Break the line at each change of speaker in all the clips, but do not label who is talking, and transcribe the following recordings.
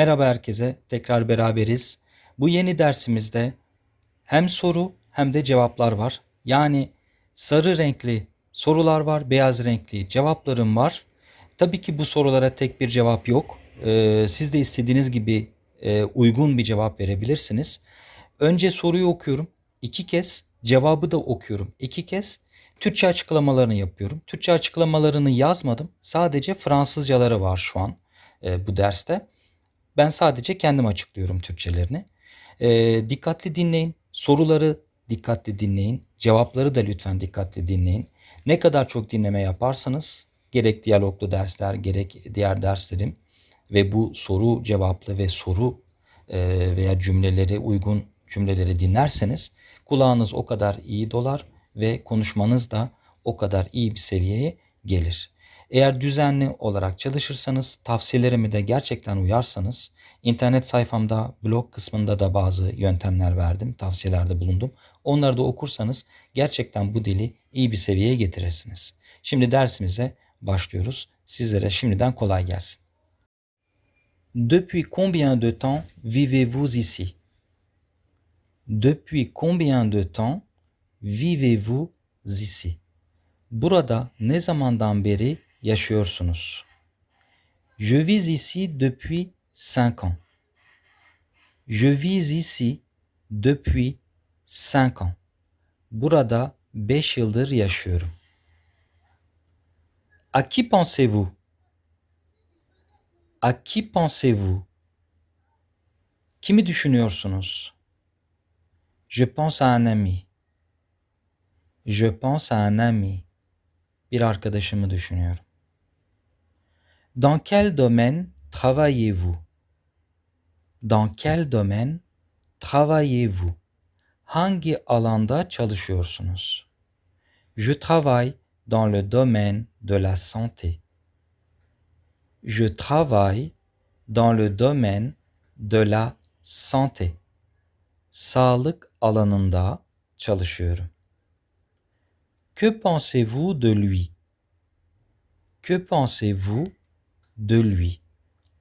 Merhaba herkese, tekrar beraberiz. Bu yeni dersimizde hem soru hem de cevaplar var. Yani sarı renkli sorular var, beyaz renkli cevaplarım var. Tabii ki bu sorulara tek bir cevap yok. Ee, siz de istediğiniz gibi e, uygun bir cevap verebilirsiniz. Önce soruyu okuyorum. iki kez cevabı da okuyorum. iki kez Türkçe açıklamalarını yapıyorum. Türkçe açıklamalarını yazmadım. Sadece Fransızcaları var şu an e, bu derste. Ben sadece kendim açıklıyorum Türkçelerini. E, dikkatli dinleyin. Soruları dikkatli dinleyin. Cevapları da lütfen dikkatli dinleyin. Ne kadar çok dinleme yaparsanız gerek diyaloglu dersler gerek diğer derslerim ve bu soru cevaplı ve soru e, veya cümleleri uygun cümleleri dinlerseniz kulağınız o kadar iyi dolar ve konuşmanız da o kadar iyi bir seviyeye gelir. Eğer düzenli olarak çalışırsanız, tavsiyelerimi de gerçekten uyarsanız, internet sayfamda blog kısmında da bazı yöntemler verdim, tavsiyelerde bulundum. Onları da okursanız gerçekten bu dili iyi bir seviyeye getirirsiniz. Şimdi dersimize başlıyoruz. Sizlere şimdiden kolay gelsin. Depuis combien de temps vivez-vous ici? Depuis combien de temps vivez-vous ici? Burada ne zamandan beri yaşıyorsunuz? Je vis ici depuis 5 ans. Je vis ici depuis 5 ans. Burada 5 yıldır yaşıyorum. À qui pensez-vous? À qui pensez-vous? Kimi düşünüyorsunuz? Je pense à un ami. Je pense à un ami. Bir arkadaşımı düşünüyorum. Dans quel domaine travaillez-vous? Dans quel domaine travaillez-vous? Hangi alanda çalışıyorsunuz? Je travaille dans le domaine de la santé. Je travaille dans le domaine de la santé. Sağlık alanında çalışıyorum. Que pensez-vous de lui? Que pensez-vous de lui?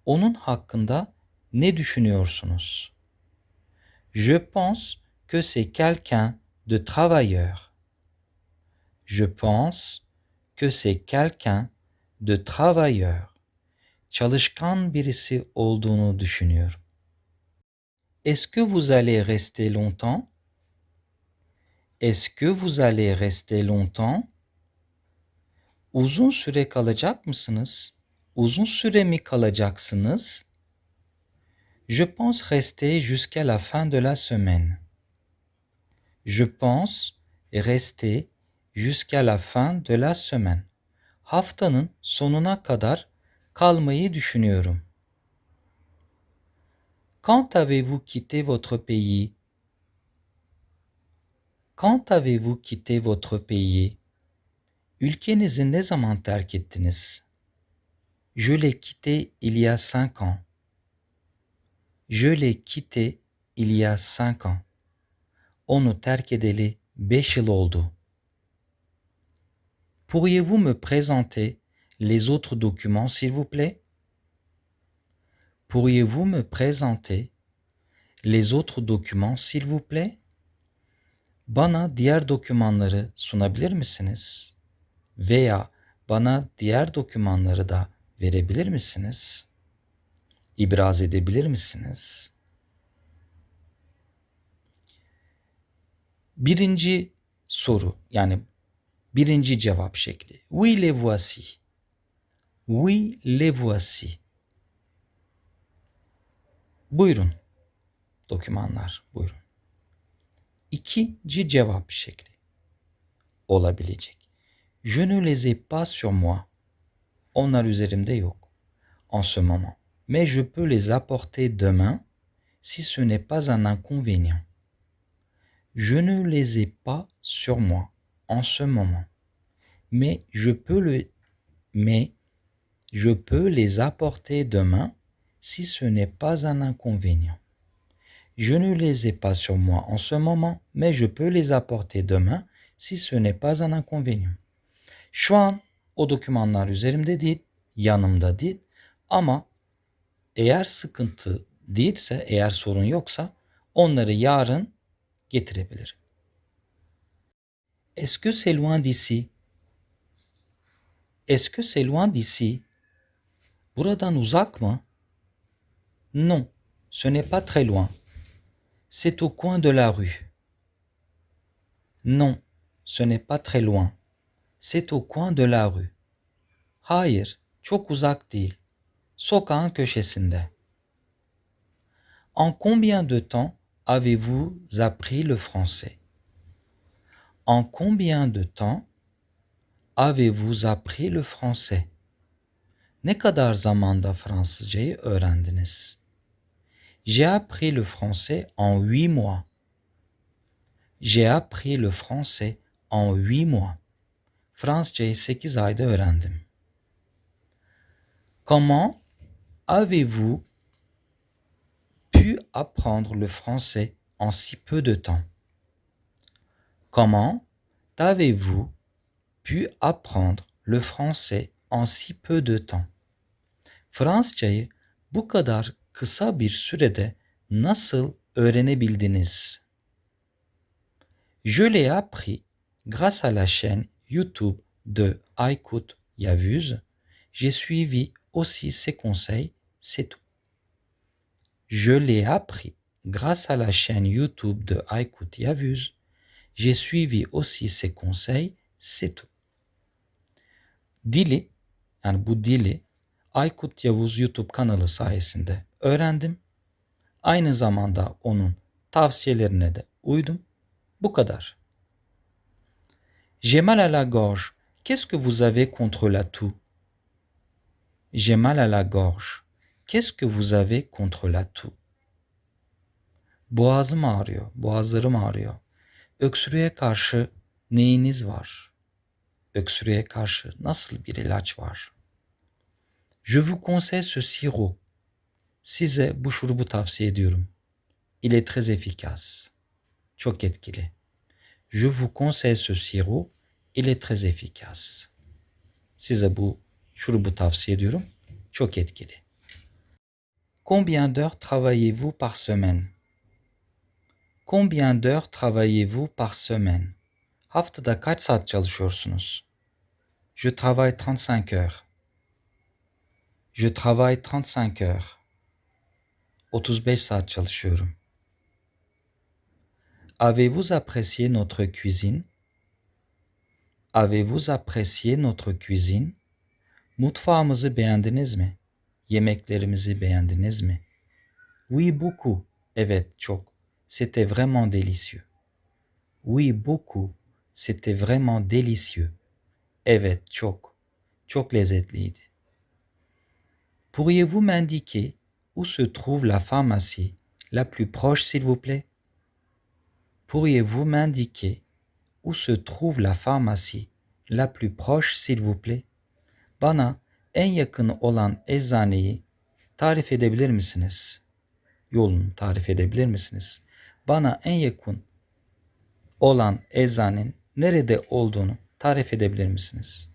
Onun hakkında ne düşünüyorsunuz? Je pense que c'est quelqu'un de travailleur. Je pense que c'est quelqu'un de travailleur. Çalışkan birisi olduğunu düşünüyorum. Est-ce que vous allez rester longtemps? Est-ce que vous allez rester longtemps? Uzun süre kalacak mısınız? Uzun süre mi kalacaksınız? Je pense rester jusqu'à la fin de la semaine. Je pense rester jusqu'à la fin de la semaine. Haftanın sonuna kadar kalmayı düşünüyorum. Quand avez-vous quitté votre pays? Quand avez-vous quitté votre pays? Ülkenizi ne zaman terk ettiniz? Je l'ai quitté il y a cinq ans. Je l'ai quitté il y a cinq ans. Onu terk edeli beş. Pourriez-vous me présenter les autres documents, s'il vous plaît? Pourriez-vous me présenter les autres documents, s'il vous plaît? Bana diğer dokümanları sunabilir misiniz? Veya bana diğer dokümanları da verebilir misiniz? İbraz edebilir misiniz? Birinci soru yani birinci cevap şekli. Oui les voici. Oui les voici. Buyurun. Dokümanlar buyurun. İkinci cevap şekli olabilecek. Je ne les ai pas sur moi. Onlar üzerimde yok. En ce moment. Mais je peux les apporter demain si ce n'est pas un inconvénient. Je ne les ai pas sur moi en ce moment. Mais je peux les apporter demain si ce n'est pas un inconvénient. Je ne les ai pas sur moi en ce moment, mais je peux les apporter demain si ce n'est pas un inconvénient. Şu an o dokümanlar üzerimde değil, yanımda değil ama Eğer sıkıntı değilse, eğer sorun yoksa onları yarın getirebilirim. Est-ce que c'est loin d'ici? Buradan uzak mı? Non, ce n'est pas très loin. C'est au coin de la rue. Non, ce n'est pas très loin. C'est au coin de la rue. Hayır, çok uzak değil. Sokağın köşesinde. En combien de temps avez-vous appris le français? En combien de temps avez-vous appris le français? Ne kadar zamanda Fransızcayı öğrendiniz? J'ai appris le français en huit mois. J'ai appris le français en huit mois. Fransızcayı 8 ayda öğrendim. Comment avez-vous pu apprendre le français en si peu de temps? Comment avez-vous pu apprendre le français en si peu de temps? Fransızcayı bu kadar kısa bir sürede nasıl öğrenebildiniz? Je l'ai appris grâce à la chaîne YouTube de Aykut Yavuz. J'ai suivi aussi ses conseils, c'est tout. Je l'ai appris grâce à la chaîne YouTube de Aykut Yavuz. J'ai suivi aussi ses conseils, c'est tout. Dili, yani bu dili Aykut Yavuz YouTube kanalı sayesinde öğrendim. Aynı zamanda onun tavsiyelerine de uydum. Bu kadar. J'ai mal à la gorge. Qu'est-ce que vous avez contre la toux? J'ai mal à la gorge. Qu'est-ce que vous avez contre la toux? Boğazım ağrıyor. Boğazlarım ağrıyor. Öksürüğe karşı neyiniz var? Öksürüğe karşı nasıl bir ilaç var? Je vous conseille ce sirop. Size bu şurubu tavsiye ediyorum. Il est très efficace. Çok etkili. Je vous conseille ce sirop. Il est très efficace. Size bu şurubu tavsiye ediyorum. Çok etkili. Combien d'heures travaillez-vous par semaine? Combien d'heures travaillez-vous par semaine? Haftada kaç saat çalışıyorsunuz? Je travaille 35 heures. Je travaille 35 heures. 35 saat çalışıyorum. Avez-vous apprécié notre cuisine? Avez-vous apprécié notre cuisine? Mutfağımızı beğendiniz mi? Yemeklerimizi beğendiniz mi? Oui, beaucoup. Evet, çok. C'était vraiment délicieux. Oui, beaucoup. C'était vraiment délicieux. Evet, çok. Çok lezzetliydi. Pourriez-vous m'indiquer où se trouve la pharmacie la plus proche, s'il vous plaît? Pourriez-vous m'indiquer où se trouve la pharmacie la plus proche, s'il vous plaît? Bana en yakın olan eczaneyi tarif edebilir misiniz? Yolunu tarif edebilir misiniz? Bana en yakın olan eczanenin nerede olduğunu tarif edebilir misiniz?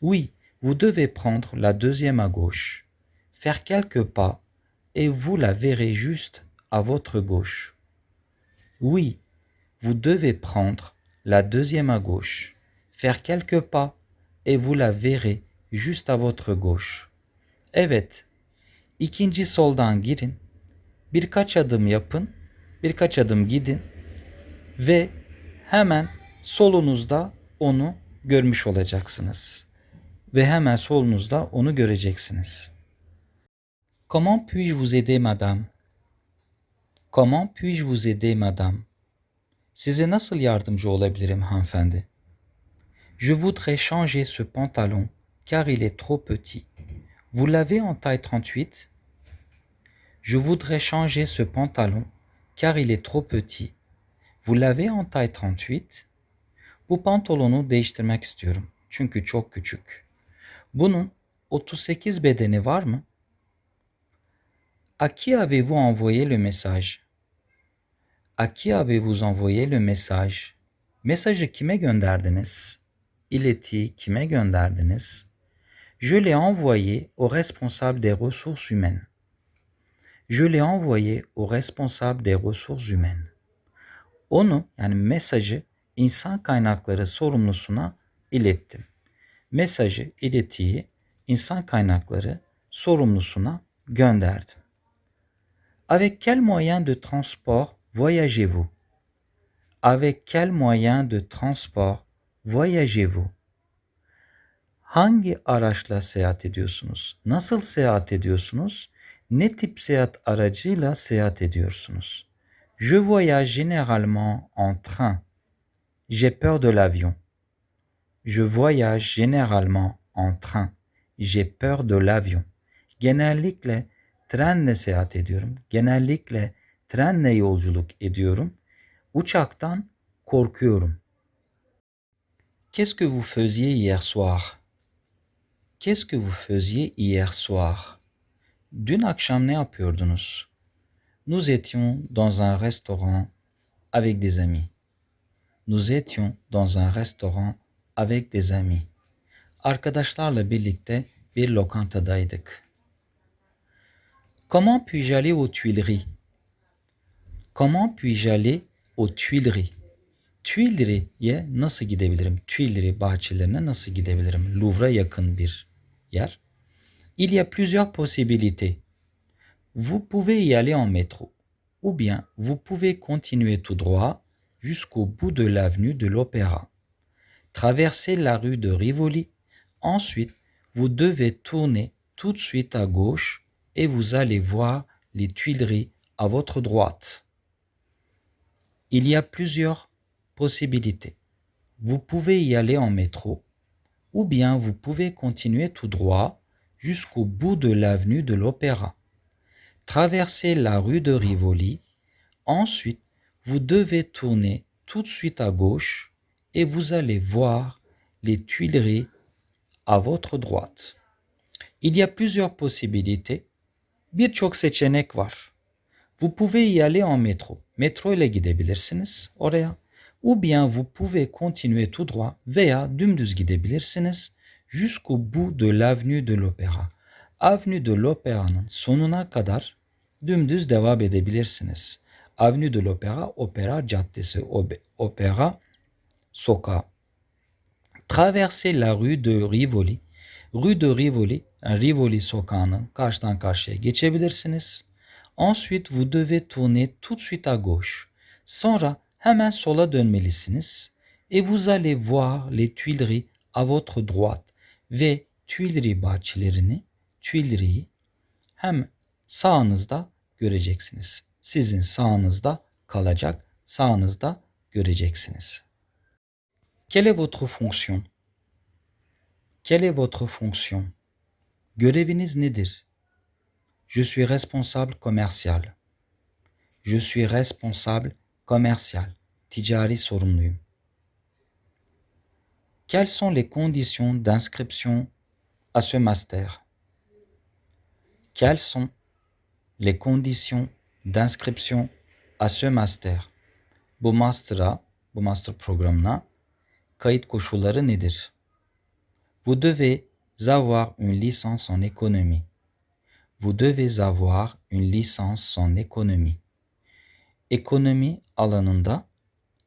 Oui, vous devez prendre la deuxième à gauche, faire quelques pas et vous la verrez juste à votre gauche. Oui, vous devez prendre la deuxième à gauche, faire quelques pas et vous la verrez juste à votre gauche. Evet, ikinci soldan girin, birkaç adım yapın, birkaç adım gidin ve hemen solunuzda onu görmüş olacaksınız. Ve hemen solunuzda onu göreceksiniz. Comment puis-je vous aider madame? Comment puis-je vous aider madame? Je voudrais changer ce pantalon car il est trop petit. Vous l'avez en taille 38 Je voudrais changer ce pantalon car il est trop petit. Vous l'avez en taille 38 Bu pantolonu değiştirmek istiyorum. Çünkü çok küçük. Bunun 38 bedeni var mı? À qui avez-vous envoyé le message? À qui avez-vous envoyé le message? Mesajı kime gönderdiniz? İletiyi kime gönderdiniz? Je l'ai envoyé au responsable des ressources humaines. Je l'ai envoyé au responsable des ressources humaines. Onu yani mesajı insan kaynakları sorumlusuna ilettim. Mesajı, iletiyi insan kaynakları sorumlusuna gönderdim. Avec quel moyen de transport voyagez-vous? Avec quel moyen de transport voyagez-vous? Hangi araçla seyahat ediyorsunuz? Nasıl seyahat ediyorsunuz? Ne tip seyahat aracıyla seyahat ediyorsunuz? Je voyage généralement en train. J'ai peur de l'avion. Je voyage généralement en train. J'ai peur de l'avion. Genellikle trenle seyahat ediyorum. Genellikle trenle yolculuk ediyorum. Uçaktan korkuyorum. Qu'est-ce que vous faisiez hier soir? Qu'est-ce que vous faisiez hier soir? Dün akşam ne yapıyordunuz? Nous étions dans un restaurant avec des amis. Nous étions dans un restaurant avec des amis. Arkadaşlarla birlikte bir lokantadaydık. Comment puis-je aller aux Tuileries? Comment puis-je aller aux Tuileries? Tuileries. Il y a plusieurs possibilités. Vous pouvez y aller en métro, ou bien vous pouvez continuer tout droit jusqu'au bout de l'avenue de l'Opéra. Traversez la rue de Rivoli, ensuite vous devez tourner tout de suite à gauche et vous allez voir les Tuileries à votre droite. Il y a plusieurs possibilités. Vous pouvez y aller en métro, ou bien vous pouvez continuer tout droit jusqu'au bout de l'avenue de l'Opéra. Traversez la rue de Rivoli, ensuite vous devez tourner tout de suite à gauche et vous allez voir les Tuileries à votre droite. Il y a plusieurs possibilités. Birçok seçenek var. Vous pouvez y aller en métro. Metro ile gidebilirsiniz oraya. Ou bien vous pouvez continuer tout droit veya dümdüz gidebilirsiniz jusqu'au bout de l'avenue de l'Opéra. Avenue de l'Opéra'nın sonuna kadar dümdüz devam edebilirsiniz. Avenue de l'Opéra, Opera Caddesi, Opera Sokağı. Traversez la rue de Rivoli. Rue de Rivoli, Rivoli sokağının karşıdan karşıya geçebilirsiniz. Ensuite, vous devez tourner tout de suite à gauche. Sonra hemen sola dönmelisiniz. Et vous allez voir les Tuileries à votre droite. Ve Tuileries bahçelerini, Tuilerie'yi hem sağınızda göreceksiniz. Sizin sağınızda kalacak, sağınızda göreceksiniz. Quelle est votre fonction? Quelle est votre fonction? Göreviniz nedir? Je suis responsable commercial. Je suis responsable commercial. Ticari sorumluyum. Quelles sont les conditions d'inscription à ce master? Quelles sont les conditions d'inscription à ce master? Master'a, master? Vous devez avoir une licence en économie. Vous devez avoir une licence en économie. Ekonomi alanında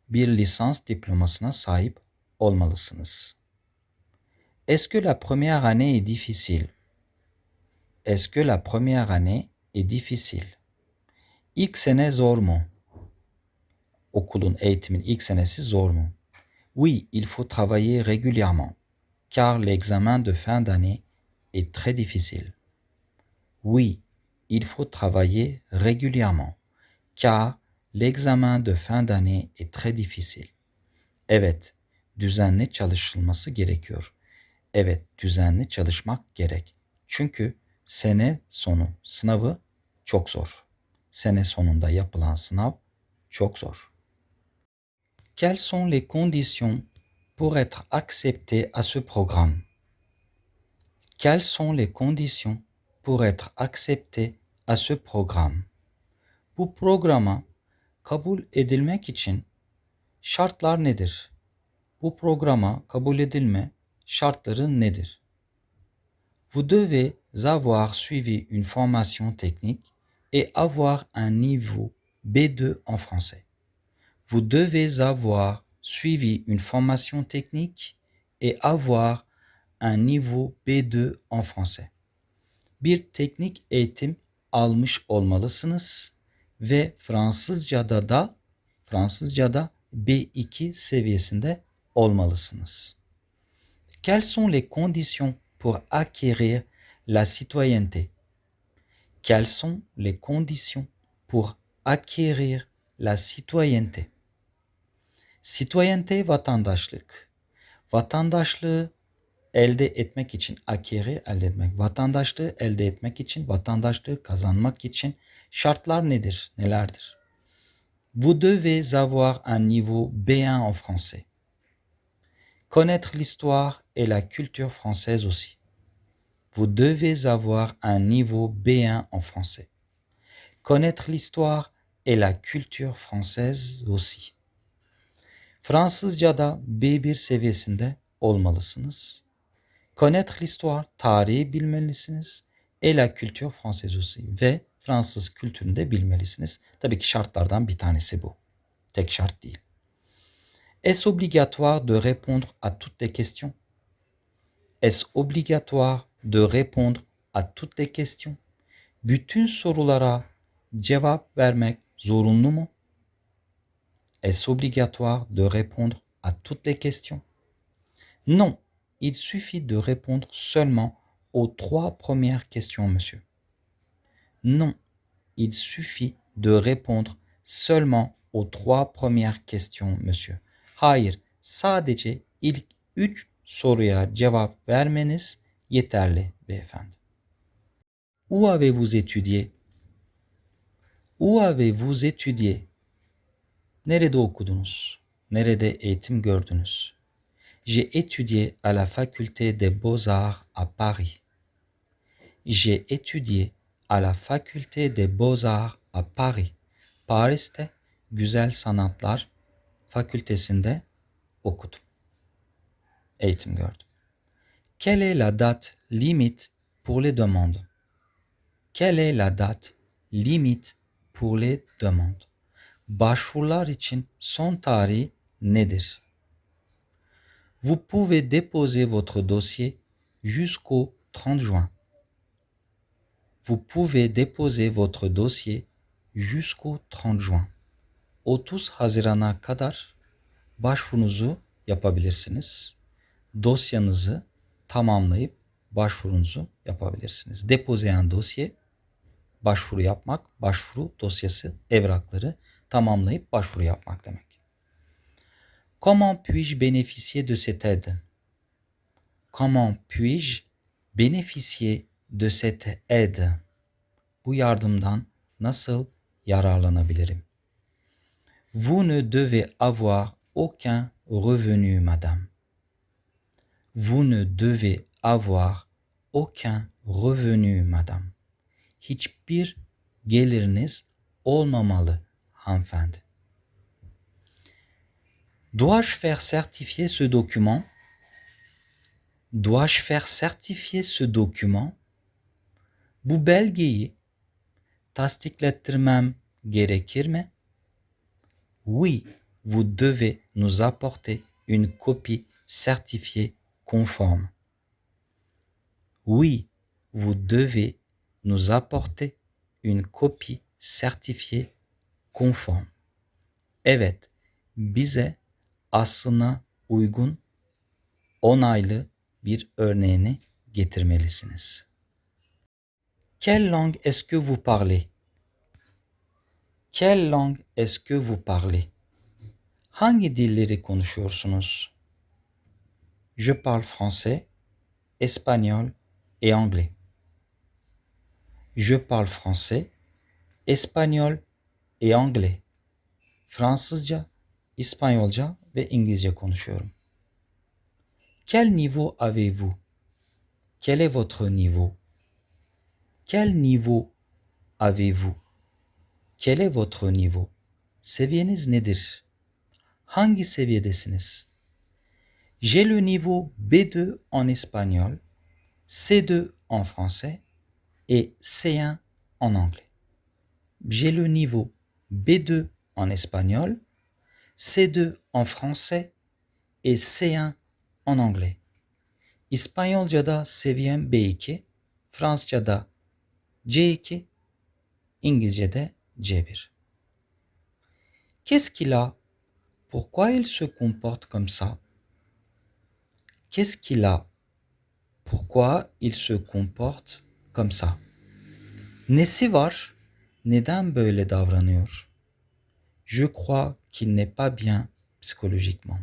bir lisans diplomasına sahip olmalısınız. Est-ce que la première année est difficile? Est-ce que la première année est difficile? İlk sene zor mu? Okulun, eğitimin ilk senesi zor? Oui, il faut travailler régulièrement, car l'examen de fin d'année est très difficile. Oui, il faut travailler régulièrement, car l'examen de fin d'année est très difficile. Evet, düzenli çalışılması gerekiyor. Evet, düzenli çalışmak gerek. Çünkü sene sonu sınavı çok zor. Sene sonunda yapılan sınav çok zor. Quelles sont les conditions pour être accepté à ce programme? Quelles sont les conditions pour être accepté à ce programme? Bu programa kabul edilmek için şartlar nedir? Kabul edilme şartları? Vous devez avoir suivi une formation technique et avoir un niveau B2 en français. Vous devez avoir suivi une formation technique et avoir un niveau B2 en français. Bir teknik eğitim almış olmalısınız ve Fransızca'da da Fransızca'da B2 seviyesinde olmalısınız. Quelles sont les conditions pour acquérir la citoyenneté Quelles sont les conditions pour acquérir la citoyenneté Citoyenneté vatandaşlık. Vatandaşlığı elde etmek için, acquérir elde etmek, vatandaşlığı elde etmek için, vatandaşlığı kazanmak için şartlar nedir, nelerdir? Vous devez avoir un niveau B1 en français. Connaître l'histoire et la culture française aussi. Vous devez avoir un niveau B1 en français. Connaître l'histoire et la culture française aussi. Fransızca'da B1 seviyesinde olmalısınız. Connaître l'histoire, tarihi bilmelisiniz. Et la culture française aussi. Ve Fransız kültürünü de. Est-ce obligatoire de répondre à toutes les questions? Est-ce obligatoire de répondre à toutes les questions? Est-ce obligatoire de répondre à toutes les questions? Non, il suffit de répondre seulement aux trois premières questions, monsieur. Non, il suffit de répondre seulement aux trois premières questions, monsieur. Hayır, sadece ilk üç soruya cevap vermeniz yeterli beyefendi. Où avez-vous étudié? Où avez-vous étudié? Nerede okudunuz? Nerede eğitim gördünüz? J'ai étudié à la faculté des beaux-arts à Paris. J'ai étudié à la faculté des beaux-arts à Paris. Paris'te Güzel Sanatlar Fakültesinde okudum. Eğitim gördüm. Quelle est la date limite pour les demandes? Quelle est la date limite pour les demandes? Başvurular için son tarih nedir? Vous pouvez déposer votre dossier jusqu'au 30 juin. Vous pouvez déposer votre dossier jusqu'au 30 juin. 30 Haziran'a kadar başvurunuzu yapabilirsiniz. Dosyanızı tamamlayıp başvurunuzu yapabilirsiniz. Depoze un dossier, başvuru yapmak, başvuru dosyası, evrakları tamamlayıp başvuru yapmak demek. Comment puis-je bénéficier de cette aide Comment puis-je bénéficier de cette aide? Bu yardımdan nasıl yararlanabilirim? Vous ne devez avoir aucun revenu, madame. Vous ne devez avoir aucun revenu, madame. Hiçbir geliriniz olmamalı hanımefendi. Dois-je faire certifier ce document? Dois-je faire certifier ce document? Oui, vous devez nous apporter une copie certifiée conforme. Oui, vous devez nous apporter une copie certifiée conforme. Evet, aslına uygun onaylı bir örneğini getirmelisiniz. Quelle langue est-ce que vous parlez? Quelle langue est-ce que vous parlez? Hangi dilleri konuşuyorsunuz? Je parle français, espagnol et anglais. Je parle français, espagnol et anglais. Fransızca, İspanyolca ve İngilizce konuşuyorum. Quel niveau avez-vous? Quel est votre niveau? Quel niveau avez-vous? Quel est votre niveau? Seviyeniz nedir? Hangi seviyedesiniz? J'ai le niveau B2 en espagnol, C2 en français et C1 en anglais. J'ai le niveau B2 en espagnol, C2 en français et C1 en anglais. İspanyolca'da seviyem B2, Fransızca'da C2, İngilizce'de C1. Qu'est-ce qu'il a? Pourquoi il se comporte comme ça? Qu'est-ce qu'il a? Pourquoi il se comporte comme ça? Nesi var? Neden böyle davranıyor? Je crois qu'il n'est pas bien psychologiquement.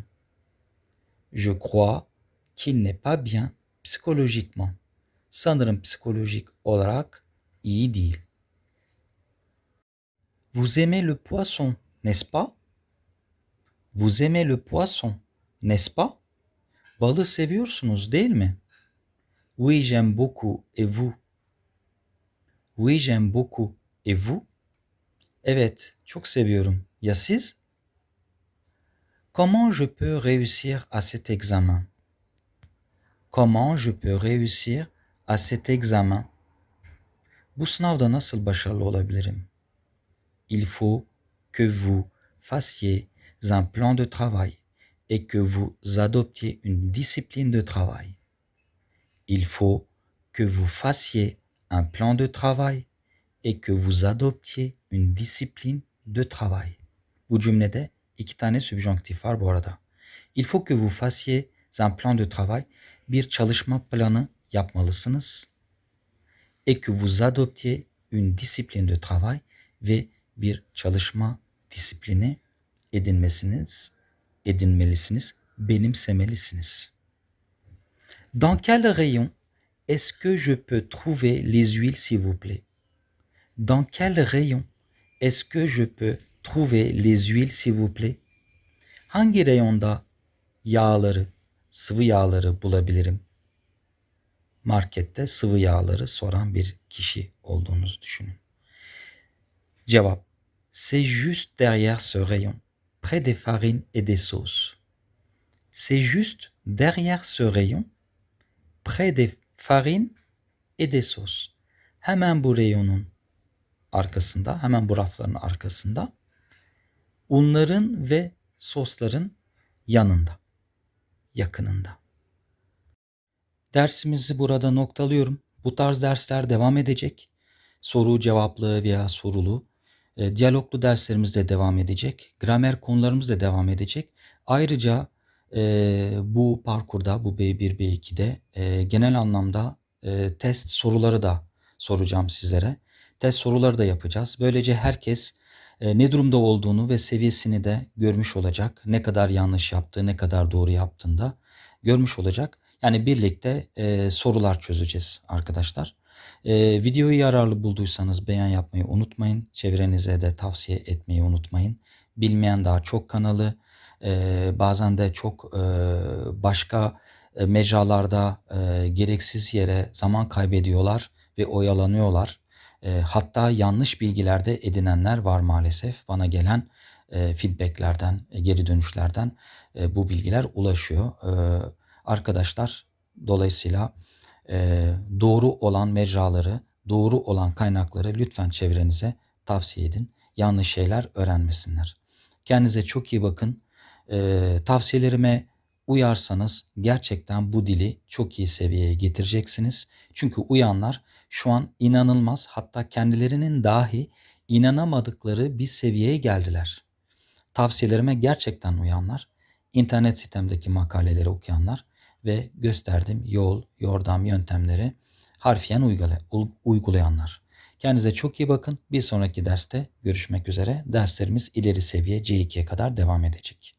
Je crois qu'il n'est pas bien psychologiquement. Sanırım psikolojik olarak iyi. Vous aimez le poisson, n'est-ce pas? Vous aimez le poisson, n'est-ce pas? Seviyorsunuz değil mi? Oui, j'aime beaucoup. Et vous? Oui, j'aime beaucoup. Et vous? Evet, çok seviyorum. Comment je peux réussir à cet examen? Comment je peux réussir à cet examen? Il faut que vous fassiez un plan de travail et que vous adoptiez une discipline de travail. Il faut que vous fassiez un plan de travail et que vous adoptiez une discipline de travail. İki tane subjonktif var bu arada. Il faut que vous fassiez un plan de travail. Bir çalışma planı yapmalısınız. Et que vous adoptiez une discipline de travail ve bir çalışma disiplini edinmesiniz, edinmelisiniz, benimsemelisiniz. Dans quel rayon est-ce que je peux trouver les huiles, s'il vous plaît Dans quel rayon est-ce que je peux trouver les huiles, s'il vous plaît Hangi reyonda yağları, sıvı yağları bulabilirim? Markette sıvı yağları soran bir kişi olduğunuzu düşünün. Cevap C'est juste derrière ce rayon, près des farines et des sauces. C'est juste derrière ce rayon, près des farines et des sauces. Hemen bu reyonun arkasında, hemen bu rafların arkasında unların ve sosların yanında, yakınında. Dersimizi burada noktalıyorum. Bu tarz dersler devam edecek. Soru cevaplı veya sorulu. E, diyaloglu derslerimiz de devam edecek. Gramer konularımız da devam edecek. Ayrıca e, bu parkurda, bu B1, B2'de e, genel anlamda e, test soruları da soracağım sizlere. Test soruları da yapacağız. Böylece herkes ne durumda olduğunu ve seviyesini de görmüş olacak. Ne kadar yanlış yaptığı, ne kadar doğru yaptığını da görmüş olacak. Yani birlikte e, sorular çözeceğiz arkadaşlar. E, videoyu yararlı bulduysanız beğen yapmayı unutmayın. Çevrenize de tavsiye etmeyi unutmayın. Bilmeyen daha çok kanalı e, bazen de çok e, başka e, mecralarda e, gereksiz yere zaman kaybediyorlar ve oyalanıyorlar. E, hatta yanlış bilgilerde edinenler var maalesef. Bana gelen e, feedbacklerden, e, geri dönüşlerden e, bu bilgiler ulaşıyor. E, arkadaşlar dolayısıyla e, doğru olan mecraları, doğru olan kaynakları lütfen çevrenize tavsiye edin. Yanlış şeyler öğrenmesinler. Kendinize çok iyi bakın. E, tavsiyelerime uyarsanız gerçekten bu dili çok iyi seviyeye getireceksiniz. Çünkü uyanlar şu an inanılmaz hatta kendilerinin dahi inanamadıkları bir seviyeye geldiler. Tavsiyelerime gerçekten uyanlar, internet sitemdeki makaleleri okuyanlar ve gösterdiğim yol, yordam, yöntemleri harfiyen uygulayanlar. Kendinize çok iyi bakın. Bir sonraki derste görüşmek üzere. Derslerimiz ileri seviye C2'ye kadar devam edecek.